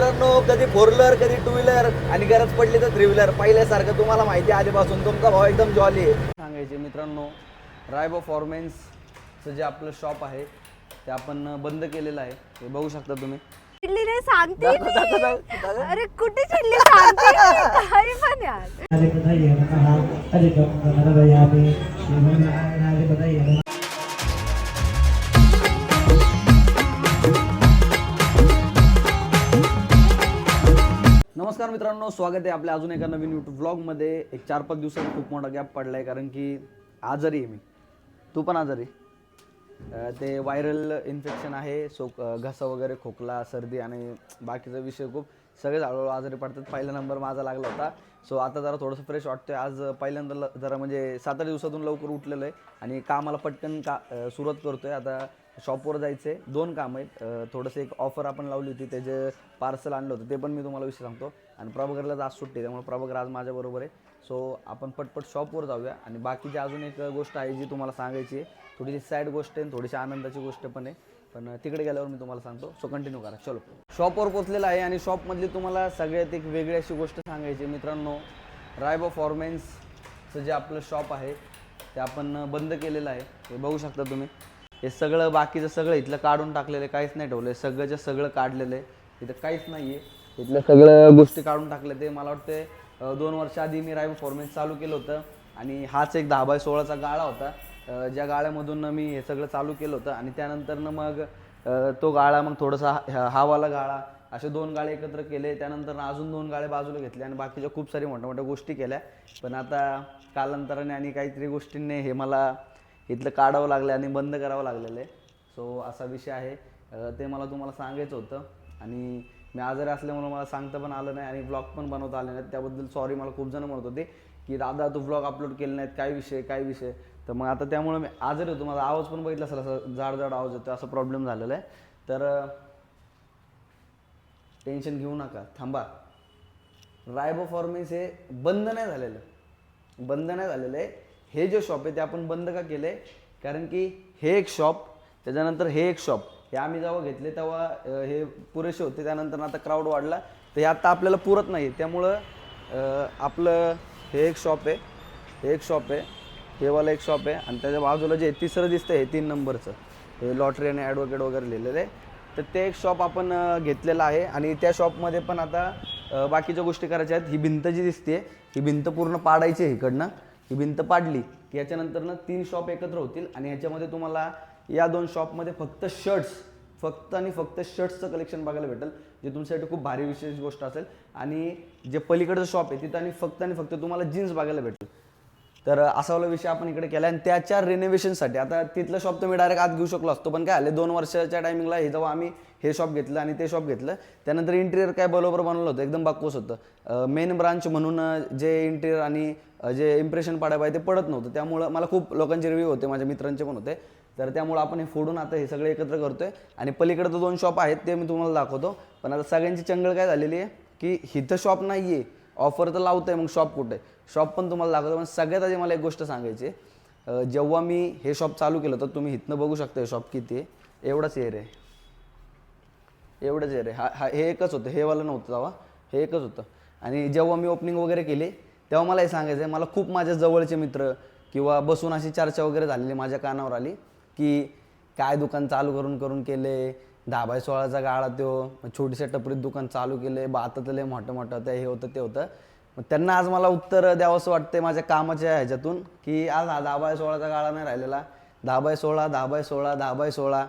मित्रांनो कधी four wheeler कधी टू व्हीलर आणि गरज पडली तर थ्री व्हीलर पहिल्यासारखं तुम्हाला माहिती आहे आधीपासून तुमचा भाऊ एकदम जॉली आहे. सांगायचे मित्रांनो रायबो फॉर्मेन्सचं जे आपलं शॉप आहे ते आपण बंद केलेलं आहे. हे बघू शकता तुम्ही. चिडली नाही सांगते. अरे कुठे चिडली सांगते. मी. काही पण यार नमस्कार मित्रांनो स्वागत आहे आपल्या अजून एका नवीन यूट्यूब ब्लॉगमध्ये एक चार पाच दिवसात खूप मोठा गॅप पडला आहे कारण की आजारी आहे मी. तू पण आजारी? अं, ते व्हायरल इन्फेक्शन आहे सो घसा वगैरे खोकला सर्दी आणि बाकीचा विषय खूप. सगळे हळूहळू आजारी पडतात. पहिला नंबर माझा लागला होता. सो आता जरा थोडंसं फ्रेश वाटतोय. आज पहिल्यांदा ल- जरा म्हणजे सात आठ दिवसातून लवकर उठलेलं आहे आणि कामाला पटकन का अं, सुरुवात करतोय. आता शॉपवर जायचं आहे दोन काम आहेत. थोडंसं एक ऑफर आपण लावली होती त्याचे पार्सल आणलं होतं ते पण मी तुम्हाला विषय सांगतो. आणि प्रभाकरला आज सुट्टी त्यामुळे प्रभाकर आज माझ्याबरोबर आहे. सो आपण पटपट शॉपवर जाऊया. आणि बाकीची अजून एक गोष्ट आहे जी तुम्हाला सांगायची आहे. थोडीशी सॅड गोष्ट आहे थोडीशी आनंदाची गोष्ट पण आहे. पण तिकडे गेल्यावर मी तुम्हाला सांगतो. सो कंटिन्यू करा. चलो. शॉपवर पोचलेला आहे आणि शॉपमधली तुम्हाला सगळ्यात एक वेगळी अशी गोष्ट सांगायची मित्रांनो रायबो फॉर्मेन्सचं जे आपलं शॉप आहे ते आपण बंद केलेलं आहे. हे बघू शकता तुम्ही. हे सगळं बाकीचं सगळं इथलं काढून टाकलेलं आहे काहीच नाही ठेवलं आहे सगळंच्या सगळं काढलेलं आहे इथं काहीच नाही आहे इथलं सगळं गोष्टी काढून टाकले ते. मला वाटते दोन वर्ष आधी मी रायबो फॉर्मेन्स चालू केलं होतं आणि हाच एक दहा बाय सोळाचा गाळा होता. ज्या गाळ्यामधून मी हे सगळं चालू केलं होतं आणि त्यानंतरनं मग तो गाळा मग थोडासा हा हावाला गाळा असे दोन गाळे एकत्र केले. त्यानंतर अजून दोन गाळे बाजूला घेतले आणि बाकीच्या खूप सारे मोठ्या मोठ्या गोष्टी केल्या. पण आता कालांतराने आणि काहीतरी गोष्टींनी हे मला इथलं काढावं लागलं आणि बंद करावं लागलेलं आहे सो असा विषय आहे. ते मला तुम्हाला सांगायचं होतं. आणि मी आजारी असल्यामुळे मला सांगता पण आलं नाही आणि ब्लॉग पण बनवता आले नाहीत. त्याबद्दल सॉरी मला खूप जण म्हणत होते की दादा तू ब्लॉग अपलोड केले नाहीत. काय विषय? काय विषय? तर मग आता त्यामुळे मी आजारी होतो. माझा आवाज पण बघितला असेल असं जाड जाड आवाज येतो असा प्रॉब्लेम झालेला आहे. तर टेन्शन घेऊ नका. थांबा. रायबोफॉर्मिस हे बंद नाही झालेलं. बंद नाही झालेलं आहे. हे जे शॉप आहे ते आपण बंद का केलं आहे कारण की हे एक शॉप त्याच्यानंतर हे एक शॉप हे आम्ही जेव्हा घेतले तेव्हा हे पुरेसे होते. त्यानंतर आता क्राऊड वाढला. तर हे आत्ता आपल्याला पुरत नाही. त्यामुळं आपलं हे एक शॉप आहे. हे एक शॉप आहे. हेवाला एक शॉप आहे. आणि त्याच्या बाजूला जे तिसरं दिसतं हे तीन नंबरचं. हे लॉटरी आणि ॲडव्होकेट वगैरे लिहिलेलं आहे. तर ते एक शॉप आपण घेतलेलं आहे. आणि त्या शॉपमध्ये पण आता बाकीच्या गोष्टी करायच्या आहेत. ही भिंत जी दिसते ही भिंत पूर्ण पाडायची आहे इकडनं. ही भिंत पाडली की याच्यानंतरनं तीन शॉप एकत्र होतील आणि ह्याच्यामध्ये तुम्हाला या दोन शॉपमध्ये फक्त शर्ट्स फक्त आणि फक्त शर्ट्सचं कलेक्शन बघायला भेटेल जे तुमच्यासाठी खूप भारी विशेष गोष्ट असेल. आणि जे पलीकडचं शॉप आहे तिथं आणि फक्त आणि फक्त तुम्हाला जीन्स बघायला भेटेल. तर असावाला विषय आपण इकडे केला आणि त्याच्या रिनोव्हेशनसाठी आता तिथलं शॉप तुम्ही डायरेक्ट आत घेऊ शकलो असतो पण काय आले दोन वर्षाच्या टायमिंगला हे जेव्हा आम्ही हे शॉप घेतलं आणि ते शॉप घेतलं त्यानंतर इंटिरियर काय बरोबर बनवलं होतं एकदम बाकूस होतं. मेन ब्रांच म्हणून जे इंटिरियर आणि जे इम्प्रेशन पाडायला पाहिजे ते पडत नव्हतं. त्यामुळं मला खूप लोकांचे रिव्ह्यू होते माझ्या मित्रांचे पण होते. तर त्यामुळं आपण हे फोडून आता हे सगळे एकत्र करतोय. आणि पलीकडे तर दोन शॉप आहेत ते मी तुम्हाला दाखवतो. पण आता सगळ्यांची चंगळ काय झालेली आहे की इथं शॉप नाही आहे ऑफर तर लावतंय मग शॉप कुठे? शॉप पण तुम्हाला दाखवतो पण सगळ्यात आधी मला एक गोष्ट सांगायची जेव्हा मी हे शॉप चालू केलं तर तुम्ही इथनं बघू शकता हे शॉप किती आहे. एवढाच एअर आहे. एवढंच एरिया हा हा हे एकच होतं. हे वालं नव्हतं तेव्हा. हे एकच होतं. आणि जेव्हा मी ओपनिंग वगैरे केली तेव्हा मला हे सांगायचं आहे मला खूप माझ्या जवळचे मित्र किंवा बसून अशी चर्चा वगैरे झालेली माझ्या कानावर आली की काय दुकान चालू करून करून केले? दहा बाय सोळाचा गाळा त्यो छोटीशा टपरीत दुकान चालू केले बातातले मोठं मोठं ते हे होतं ते होतं. मग त्यांना आज मला उत्तर द्यावंसं वाटतंय माझ्या कामाच्या ह्याच्यातून की आज हा दहा बाय सोळाचा गाळा नाही राहिलेला. दहा बाय सोळा दहा बाय सोळा दहा बाय सोळा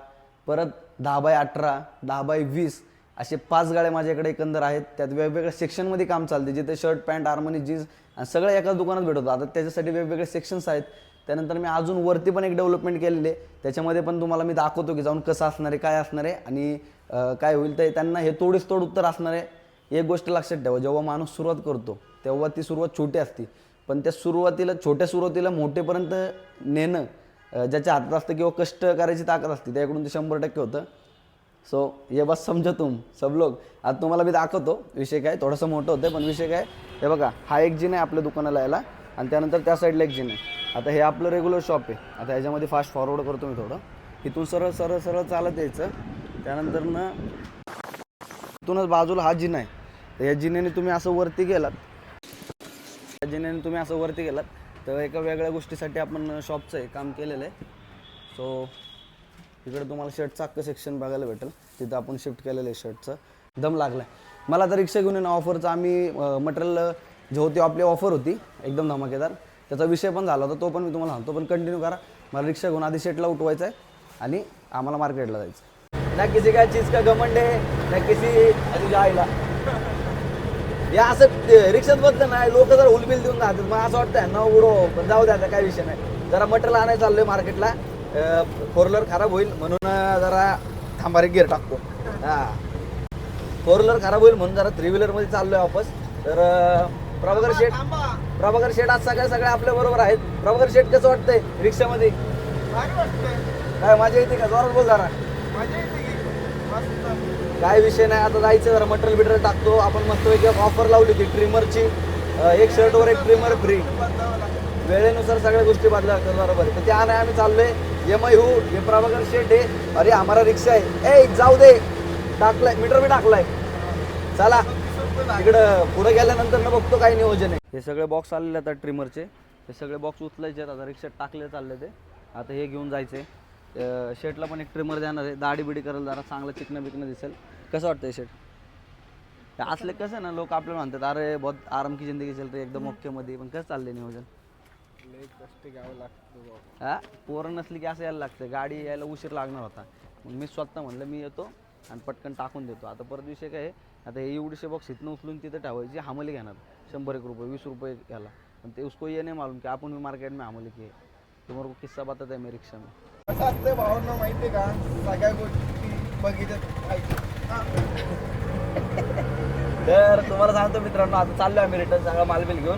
परत दहा बाय अठरा दहा बाय वीस असे पाच गाळे माझ्याकडे एकंदर आहेत. त्यात वेगवेगळ्या सेक्शनमध्ये काम चालते जिथे शर्ट पॅन्ट आर्मनी जीन्स आणि सगळं एकाच दुकानात भेटतो आता त्याच्यासाठी वेगवेगळे सेक्शन्स आहेत. त्यानंतर मी अजून वरती पण एक डेव्हलपमेंट केलेले त्याच्यामध्ये पण तुम्हाला मी दाखवतो की जाऊन कसं असणार आहे काय असणार आहे आणि काय होईल तर त्यांना हे तोडीस तोड उत्तर असणार आहे. एक गोष्ट लक्षात ठेवा जेव्हा माणूस सुरुवात करतो तेव्हा ती सुरुवात छोटी असते. पण त्या सुरुवातीला छोट्या सुरुवातीला मोठेपर्यंत नेणं ज्याच्या हातात असतं किंवा कष्ट करायची ताकद असते त्याकडून ते शंभर टक्के होतं. सो हे बस समजा तुम सब लोक आता तुम्हाला मी दाखवतो विषय काय थोडंसं मोठं होतं पण विषय काय हे बघा हा एक जिन आहे आपल्या दुकानाला यायला आणि त्यानंतर त्या साईडला एक जिन आहे. आता हे आपलं रेग्युलर शॉप आहे. आता ह्याच्यामध्ये फास्ट फॉरवर्ड करतो मी थोडं. इथून सरळ सरळ सरळ चालत यायचं. त्यानंतर ना इथूनच बाजूला हा जिना आहे. तर या जिन्याने तुम्ही असं वरती गेलात जेणे तुम्ही असं वरती गेलात तर एका वेगळ्या गोष्टीसाठी आपण शॉपचं हे काम केलेलं आहे. सो इकडे तुम्हाला शर्टचं अख्खं सेक्शन बघायला भेटेल. तिथं आपण शिफ्ट केलेलं आहे शर्टचं दम लागलाय. मला तर रिक्षा घेऊन ऑफरचं आम्ही मटेरियल जे होती आपली ऑफर होती एकदम धमाकेदार. त्याचा विषय पण झाला होता तो पण मी तुम्हाला सांगतो. पण कंटिन्यू करा. मला रिक्षा घेऊन आधी शेटला उठवायचं आहे आणि आम्हाला मार्केटला जायचं ना किसी काय चीज का घमंड आहे ना किसी जायला. आईला या असं रिक्षात बसलं नाही लोक जर हुलबिल देऊन राहतात. मग असं वाटतं ना उडो पण जाऊ द्या काय विषय नाही. जरा मटेरियल आणायला चाललोय मार्केटला. फोर व्हीलर खराब होईल म्हणून जरा थांबारे गिअर टाकतो. हा. फोर व्हीलर खराब होईल म्हणून जरा थ्री व्हीलरमध्ये चाललोय वापस. तर प्रभाकर शेठ प्रभाकर शेठ आज सगळे सगळे आपल्या बरोबर आहेत. प्रभाकर शेठ कसं वाटतंय रिक्षामध्ये? काय मजा येते का? जोरात बोल जरा. काय विषय नाही आता जायचं जरा मटेरियल बिटेरियल टाकतो. आपण मस्तपैकी एक ऑफर लावली होती ट्रिमरची एक शर्टवर एक ट्रिमर फ्री वेळेनुसार सगळ्या गोष्टी बदला बरोबर. तर त्या नाही आम्ही चाललोय. एम आय हू हे प्रभाकर शेट आहे. अरे आम्हाला रिक्षा आहे. ए जाऊ दे. टाकलाय मीटर बी टाकलाय. चला. इकडं पुढे गेल्यानंतर ना बघतो काय नियोजन आहे. हे सगळे बॉक्स आलेले आता ट्रिमरचे हे सगळे बॉक्स उचलायचे आहेत. आता रिक्षात टाकले चालले ते. आता हे घेऊन जायचे शेटला पण एक ट्रिमर देणार आहे. दाढी बिडी करायला जरा चांगलं चिकनं बिकनं दिसेल. कसं वाटतंय शेट? ते असले कसं आहे ना लोक आपल्याला म्हणतात अरे बहुत आराम की जिंदगी चल रही एकदम ओके मध्ये. पण कसं चाललंय नियोजन? हा? पोरं नसली की असं यायला लागतं गाडी यायला उशीर लागणार होता. मग मी स्वतः म्हणलं मी येतो आणि पटकन टाकून देतो. आता परत विषय काय आहे, आता हे एवढीशे बॉक्स इथनं उचलून तिथं ठेवायची हमली घेणार. शंभर एक रुपये वीस रुपये घ्यायला पण ते उसको ये नाही मालूम की आपण भी मार्केट में हमली किए तुम्हाला को किस्सा बताता है मेरे रिक्शा में. असं असतंय भावांना माहितीये का? सगळ्या गोष्टी बघितल्या पाहिजे तर तुम्हाला सांगतो मित्रांनो आता चाललो आम्ही रिटर्न सगळं मालबिल घेऊन.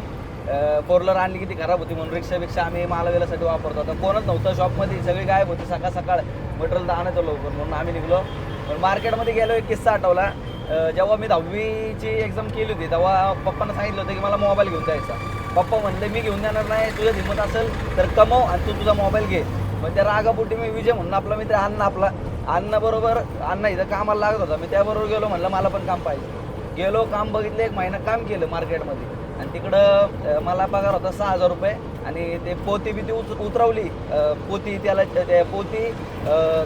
फोरलर आणली किती खराब होती म्हणून रिक्षापेक्षा आम्ही मालवेलासाठी वापरतो. आता कोणच नव्हतं शॉपमध्ये सगळी गायब होती सकाळ सकाळ. मटेरियल तर आणायचं लवकर म्हणून आम्ही निघलो. पण मार्केटमध्ये गेलो एक किस्सा आठवला. जेव्हा मी दहावीची एक्झाम केली होती तेव्हा पप्पांना सांगितलं होतं की मला मोबाईल घेऊन जायचा. पप्पा म्हणले मी घेऊन जाणार नाही तुझ्या हिंमत असेल तर कमव आणि तू तुझा मोबाईल घे. पण त्या रागापोटी मी विजय म्हणून आपला मित्र अण्णा आपला अण्णा बरोबर अण्णा इथं कामाला लागत होता. मी त्याबरोबर गेलो म्हणलं मला पण काम पाहिजे. गेलो काम बघितलं एक महिना काम केलं मार्केटमध्ये. आणि तिकडं मला पगार होता सहा हजार रुपये आणि ते पोती बिती उच उतरवली. पोती त्याला ते पोती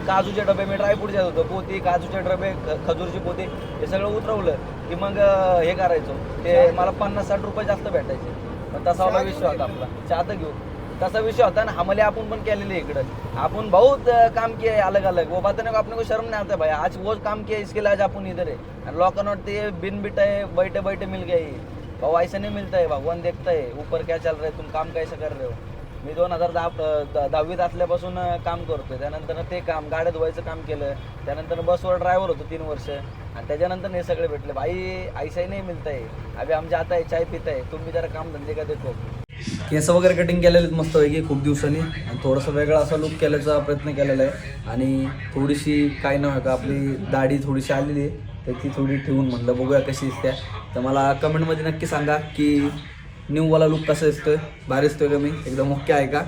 काजूचे डबे मी ड्रायफ्रूट देत होतो. पोती काजूचे डबे खजूरची पोती हे सगळं उतरवलं की मग हे करायचो. ते मला पन्नास साठ रुपये जास्त भेटायचे. तसा वाला विषय होता आपला. चहा घेऊ. तसा विषय होता ना हमले आपण पण केलेले आहे इकडं. आपण बहुत काम किया है अलग अलग वो बात नहीं अपने को शर्म नहीं आता भाई. आज वो काम किया इसके लिए आज अपन इधर है. और लोगों वाटते बिन बिटाए बैठे बैठे मिल गए भाऊ ऐसा नहीं मिलता है भगवान देखता है ऊपर क्या चल रहा है तुम काम कैसे कर रहे हो? मी दोन हजार दहा द- दहावीत असल्यापासून काम करतोय. त्यानंतर ते काम गाड्या धुवायचं काम केलं. त्यानंतर बसवर ड्रायव्हर होतो तीन वर्ष. आणि त्याच्यानंतर हे सगळे भेटले. भाई ऐसाही नाही मिलता आहे अभी आमच्या आता आहे चाय पित आहे तुम्ही जरा काम धंदे का देखो केस वगैरे कटिंग केलेले आहेत मस्तपैकी खूप दिवसांनी. आणि थोडंसं वेगळा असा लुक केल्याचा प्रयत्न केलेला आहे. आणि थोडीशी काय नव्हे का आपली दाढी थोडीशी आलेली आहे. तर ती थोडी ठेवून म्हटलं बघूया कशी दिसते. तर मला कमेंटमध्ये नक्की सांगा की न्यूवाला लुक कसं दिसतोय भारी दिसतोय का मी? एकदम ओके आहे का?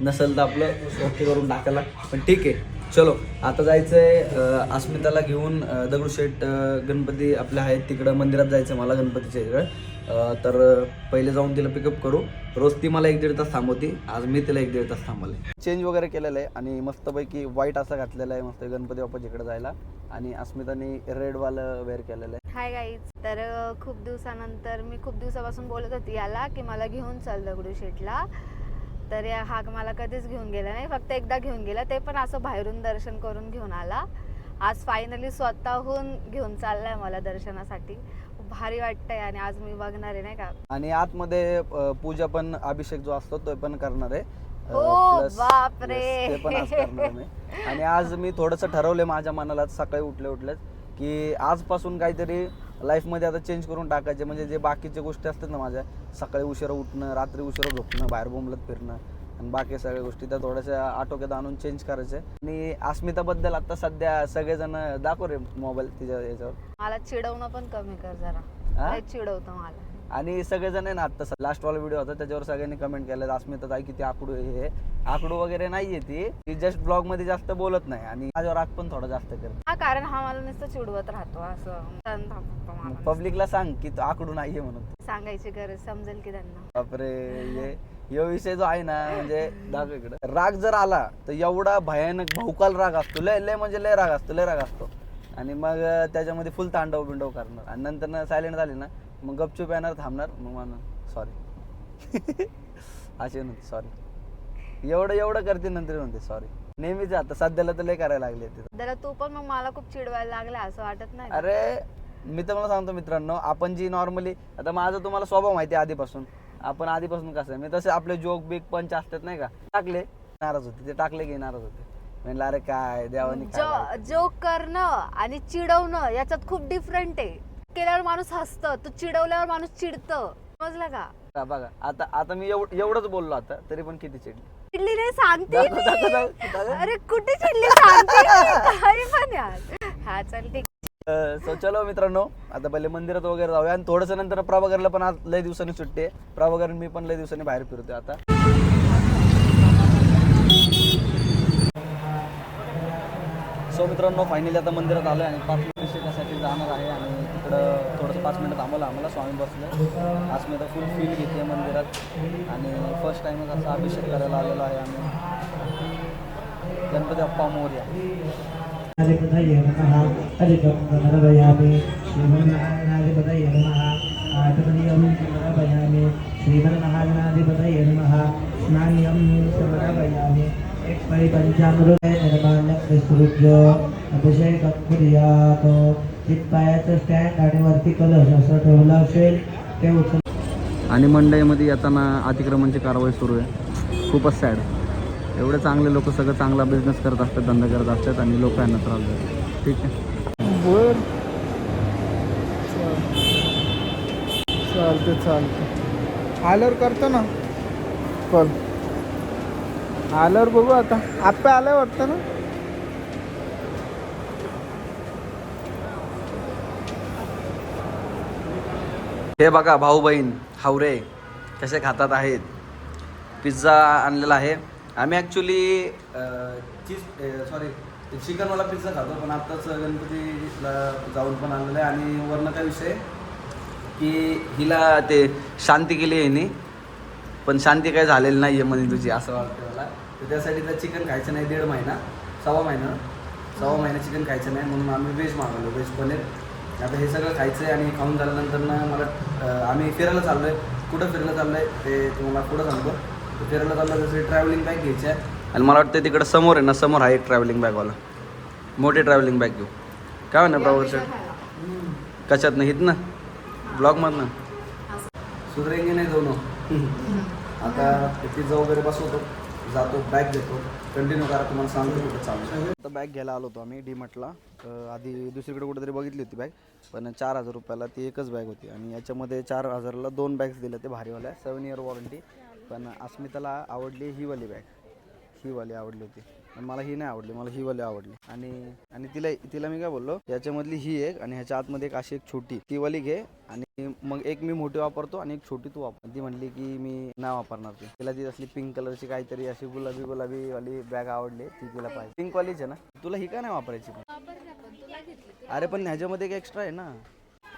नसेल तर आपलं ओके करून टाकायला. पण ठीक आहे. चलो आता जायचं आहे अस्मिताला घेऊन दगडूशेठ गणपती आपले आहेत तिकडं मंदिरात जायचं मला गणपतीच्या इकडं. तर पहिले जाऊन तिला पिकअप करू. रोज ती मला एक दीड तास थांबवती आज मी तिला एक दीड तास थांबवले. चेंज वगैरे केलेलं आहे आणि मस्तपैकी व्हाईट असं घातलेलं आहे मस्त गणपती बाप्पा इकडे जायला. आणि अस्मिताने रेडवालं वेअर केलेलं आहे. हाय गाईज तर खूप दिवसानंतर मी खूप दिवसापासून बोलत होती याला की मला घेऊन चल दगडूशेठला. तर या हा मला कधीच घेऊन गेला नाही. फक्त एकदा घेऊन गेला. ते पण असं बाहेरून दर्शन करून घेऊन आला. आज फायनली स्वतःहून घेऊन चाललाय मला दर्शनासाठी. भारी वाटतंय आणि आज मी बघणार आहे नाही का? आणि आतमध्ये पूजा पण अभिषेक जो असतो तो पण करणार आहे. plus- बापरे. पण आज करणार मी. आणि आज मी थोडंसं ठरवलंय माझ्या मनाला सकाळी उठले उठलेच की आजपासून काहीतरी लाईफमध्ये आता चेंज करून टाकायचे. म्हणजे जे बाकीच्या गोष्टी असतात ना माझ्या सकाळी उशिरा उठणं रात्री उशिरा झोपणं बाहेर बोंबलत फिरणं आणि बाकी सगळ्या गोष्टी त्या थोड्याशा आटोक्यात आणून चेंज करायचे. आणि अस्मिताबद्दल आता सध्या सगळेजण दाखव रे मोबाईल तिच्या याच्यावर. मला चिडवणं पण कमी कर? जरा. चिडवतं मला. आणि सगळेजण आहे ना आता लास्ट वाला व्हिडिओ होता त्याच्यावर सगळ्यांनी कमेंट केलं अस्मिता ताई किती आकडू हे? आकडू वगैरे नाहीये ती. ती जस्ट ब्लॉगमध्ये जास्त बोलत नाही आणि माझ्यावर राग पण थोडा जास्त करते. हा कारण हा मला नुसतं चिडवत राहतो असं. पब्लिकला सांग की तो आकडू नाहीये म्हणून. सांगायची गरज समजेल की त्यांना. बापरे हे यो विषय जो आहे ना म्हणजे दाखव इकडं. राग जर आला तर एवढा भयानक भाऊकाल राग असतो. लय लय म्हणजे लय राग असतो लय राग असतो. आणि मग त्याच्यामध्ये फुल तांडव बिंडव करणार. आणि नंतर ना सायलेंट झाली ना मग गपचूप येणार थांबणार मग म्हणून सॉरी असे म्हणते सॉरी एवढं एवढं करते नंतर म्हणते सॉरी नेहमीच आता सध्याला तर लय करायला लागले ते. तू पण मग मला खूप चिडवायला लागला असं वाटत नाही अरे मी तर मला सांगतो मित्रांनो आपण जी नॉर्मली आता माझा तुम्हाला स्वभाव माहिती आहे आधीपासून. आपण आधीपासून कसं आहे मी तसे आपले जोक बिग पंच असतात नाही का? टाकले नाराज होते. ते टाकले की नाराज होते. म्हणलं अरे काय देवानी? जो जोक करणं आणि चिडवणं याच्यात खूप डिफरंट आहे. केल्यावर माणूस हसतं तू चिडवल्यावर माणूस चिडतं. समजलं का? हा, बघा आता आता मी एवढ- एवढंच बोललो आता तरी पण किती चिडली. चिडली नाही सांगते दाखव. अरे कुठे चिडली सांगते मी. काही पण यार. हा चल ठीक. सो चलो मित्रांनो आता पहिले मंदिरात वगैरे जाऊया. आणि थोडंसं नंतर प्रभाकरला पण आज लय दिवसांनी सुट्टी आहे. प्रभाकर आणि मी पण लय दिवसांनी बाहेर फिरतोय आता. सो मित्रांनो फायनली आता मंदिरात आलो आणि पाच मिनिट अभिषेकासाठी जाणार आहे आणि तिकडं थोडंसं पाच मिनिट थांबवलं आम्हाला स्वामी बसलं. आज मी आता फुल फील घेते मंदिरात. आणि फर्स्ट टाईमच असा अभिषेक करायला आलेलो आहे आम्ही. गणपती अप्पा मोर्या. अधिपतये नमः। अधिकं समर्पयामि श्रीमन्नारायणाधिपतये नमः आटपदीयं समर्पयामि नमः स्नान्यं समर्पयामि एक पै पंचामृत निर्माण्य कृष्णरुद्र चितपायाचं स्टँड आणि वरती कलश असं ठेवलं असेल ते उचल आणि मंडईमध्ये येताना अतिक्रमणची कारवाई सुरू आहे. खूपच सॅड एवढे चांगले लोक सगळं चांगला बिझनेस करत असतात धंदा करत असतात आणि लोक यांना त्रास देतात. ठीक आहे. बर. चालते चालते आल्यावर करतो ना. कॉल आल्यावर बघू आता. आप्पे आल्यावर वाटतं ना? हे बघा भाऊ बहीण हावरे कसे खातात आहेत? पिझ्झा आणलेला आहे. आम्ही ॲक्च्युली चीज सॉरी चिकनवाला पिझ्झा खातो पण आत्ताच गणपतीला जाऊन पण आणलेलं आहे. आणि वरनं काय विषय की हिला ते शांती केली आहे नी पण शांती काय झालेली नाही आहे म्हणे तुझी असं वाटतं मला. तर त्यासाठी तर चिकन खायचं नाही दीड महिना सव्वा महिना. सव्वा महिना चिकन खायचं नाही म्हणून आम्ही व्हेज मागवलो व्हेज पनीर. आता हे सगळं खायचं आहे आणि खाऊन झाल्यानंतर ना मला आम्ही फिरायला चाललो आहे कुठं फिरायला चाललो आहे ते तुम्हाला पुढं सांगतो. फिरायला चाललो तसं ट्रॅव्हलिंग बॅग घ्यायची आहे. आणि मला वाटतं तिकडं समोर आहे ना समोर आहे ट्रॅव्हलिंग बॅगवाला मोठी ट्रॅव्हलिंग बॅग घेऊ. काय म्हणा प्रभू सर कशात नाहीत ना ब्लॉगमधनं? सुधरेंगे नाही दोन आता पिझ्झा वगैरे बसवतो. जातो बॅग घेतो. कंटिन्यू करा तुम्हाला सांगतो कुठं चालू आता बॅग घ्यायला आलो होतो आम्ही डीमार्टला आधी दुसरीकडे कुठेतरी बघितली होती बॅग पण चार हजार रुपयाला ती एकच बॅग होती. आणि याच्यामध्ये चार हजारला दोन बॅग्स दिल्या ते भारीवाल्या सेवन इयर वॉरंटी पण अस्मिताला आवडली ही वाली बॅग ही वाली आवडली होती. पण मला ही नाही आवडली मला ही वाली आवडली. आणि आणि तिला तिला मी काय बोललो याच्यामधली ही एक आणि ह्याच्या आतमध्ये एक अशी एक छोटी ती वाली घे आणि मग एक मी मोठी वापरतो आणि एक छोटी तू वापर. ती म्हणली की मी नाही वापरणार ती. तिला ती असली पिंक कलरची काहीतरी अशी गुलाबी गुलाबी वाली बॅग आवडली ती तिला पाहिजे. पिंक वालीच आहे ना. तुला ही का नाही वापरायची अरे पण ह्याच्यामध्ये एक एक्स्ट्रा आहे ना.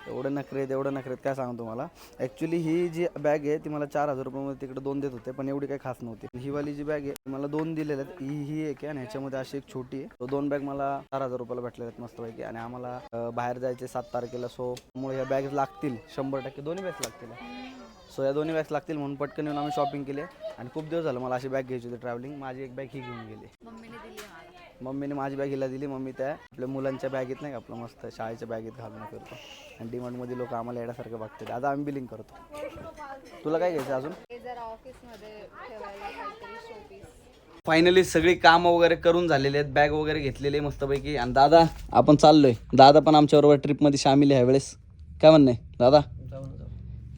एवढं नखरेत एवढं नखरेत काय सांगतो तुम्हाला? ॲक्च्युली ही जी बॅग आहे ती मला चार हजार रुपयामध्ये तिकडे दोन देत होते पण एवढी काही खास नव्हती. ही वाली जी बॅग आहे मला दोन दिलेल्या आहेत. ही ही एक आहे आणि ह्याच्यामध्ये अशी एक छोटी आहे. तो दोन बॅग मला चार हजार रुपयाला भेटलेल्या आहेत मस्तपैकी. आणि आम्हाला बाहेर जायचे सात तारखेला सो त्यामुळे ह्या बॅग लागतील शंभर टक्के. दोन्ही बॅग्स लागतील. सो या दोन्ही बॅग्स लागतील म्हणून पटकन येऊन आम्ही शॉपिंग केली आणि खूप दिवस झालं मला अशी बॅग घ्यायची होती ट्रॅव्हलिंग माझी एक बॅग ही घेऊन गेली. मम्मीने माझी बॅग हिला दिली. मम्मी त्या आपल्या मुलांच्या बॅगेत नाही का आपलं मस्त शाळेच्या बॅगेत घालून फिरतो. आणि डिमांडमध्ये लोक आम्हाला येण्यासारखं बघतात. आता आम्ही बिलिंग करतो. तुला काय घ्यायचं अजून? फायनली सगळी कामं वगैरे करून झालेली आहेत. बॅग वगैरे घेतलेली आहे मस्तपैकी. आणि दादा आपण चाललोय. दादा पण आमच्याबरोबर ट्रिपमध्ये सामील आहे ह्यावेळेस. काय म्हणणं दादा?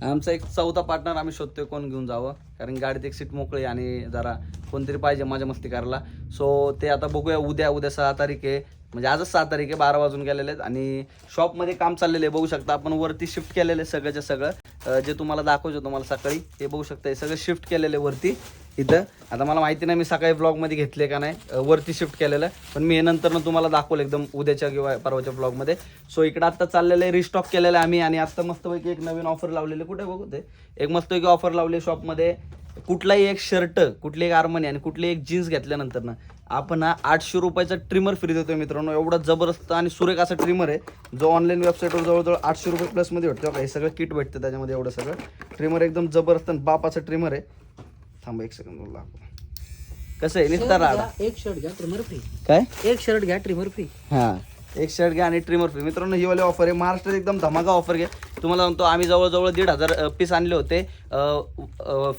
आमचा एक चौथा पार्टनर आम्ही शोधतोय कोण घेऊन जावं. कारण गाडीत एक सीट मोकळी आणि जरा कोणतरी पाहिजे माझ्या मस्ती करायला सो ते आता बघूया उद्या उद्या सहा तारीख आहे. म्हणजे आजच सहा तारीख आहे बारा वाजून गेलेले आहेत. आणि शॉपमध्ये काम चाललेलं आहे बघू शकता. आपण वरती शिफ्ट केलेलं आहे सगळंच्या सगळं. जे तुम्हाला दाखवतो तुम्हाला सकाळी हे बघू शकता. हे सगळं शिफ्ट केलेलं आहे वरती. इथं. आता मला माहिती नाही मी सकाळी ब्लॉगमध्ये घेतले का नाही. वरती शिफ्ट केलेलं. पण मी हे नंतर तुम्हाला दाखवलं एकदम उद्याच्या किंवा परवाच्या ब्लॉगमध्ये सो इकडं आत्ता चाललेलं आहे रिस्टॉक केलेलं आहे आम्ही. आणि आत्ता मस्तपैकी एक नवीन ऑफर लावलेली कुठे बघू ते? एक मस्तपैकी ऑफर लावली शॉपमध्ये कुठलाही एक शर्ट कुठली एक आर्मनी आणि कुठली एक जीन्स घेतल्यानंतर ना आपण हा आठशे रुपयाचा ट्रिमर फ्री देतोय मित्रांनो. एवढा जबरदस्त आणि सुरेख असा ट्रिमर आहे जो ऑनलाईन वेबसाईटवर जवळजवळ आठशे रुपये प्लसमध्ये भेटतो. का हे सगळं किट भेटतं त्याच्यामध्ये एवढं सगळं. ट्रिमर एकदम जबरदस्त आणि बापाचं ट्रिमर आहे. थांबा एक सेकंद बोला कसं आहे? निस्तार राडा. एक शर्ट घ्या ट्रिमर फ्री काय? एक शर्ट घ्या ट्रिमर फ्री हां. एक शर्ट घ्या आणि ट्रिमर फ्री मित्रांनो ही वाली ऑफर आहे. महाराष्ट्रात एकदम धमाका ऑफर घ्या. तुम्हाला सांगतो आम्ही जवळजवळ दीड हजार पीस आणले होते.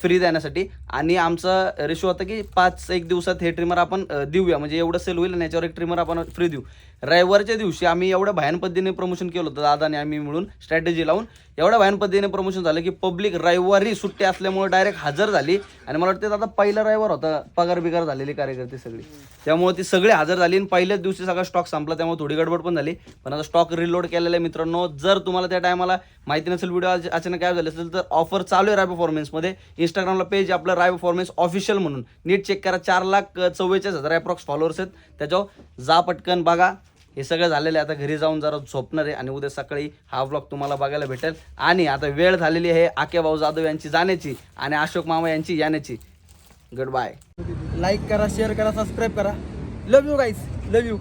फ्री देण्यासाठी. आणि आमचा रेशो होता की पाच एक दिवसात हे ट्रिमर आपण देऊया. म्हणजे एवढं सेल होईल आणि याच्यावर एक ट्रिमर आपण फ्री देऊ. रविवारच्या दिवशी आम्ही एवढ्या भयान पद्धतीने प्रमोशन केलं होतं दादाने आम्ही मिळून स्ट्रॅटेजी लावून. एवढ्या भयान पद्धतीने प्रमोशन झालं की पब्लिक रविवारी सुट्टी असल्यामुळे डायरेक्ट हजर झाली. आणि मला वाटतं आता पहिला रविवार होता. पगार बिगार झालेली कार्यकर्ते सगळी. त्यामुळे ती सगळी हजर झाली आणि पहिल्याच दिवशी सगळा स्टॉक संपला. त्यामुळे थोडी गडबड पण झाली. पण आता स्टॉक रिलोड केलेला आहे मित्रांनो. जर तुम्हाला त्या टायमाला माहिती नसेल व्हिडिओ अचानक काय झालं असेल तर ऑफर चालू आहे. राय परफॉर्मन्समध्ये इंस्टाग्रामला पेज आपलं राय परफॉर्मन्स ऑफिशियल म्हणून. नीट चेक करा. चार लाख चव्वेचाळीस हजार अप्रॉक्स फॉलोअर्स आहेत. त्याच्यावर जा पटकन बघा. हे सगळं झालेलं आहे. आता घरी जाऊन जरा झोपणार आहे आणि उद्या सकाळी हा व्लॉग तुम्हाला बघायला भेटेल. आणि आता वेळ झालेली आहे आके भाऊ जाधव यांची जाण्याची आणि अशोक मामा यांची येण्याची. गुड बाय लाईक करा शेअर करा सबस्क्राईब करा. Love you guys love you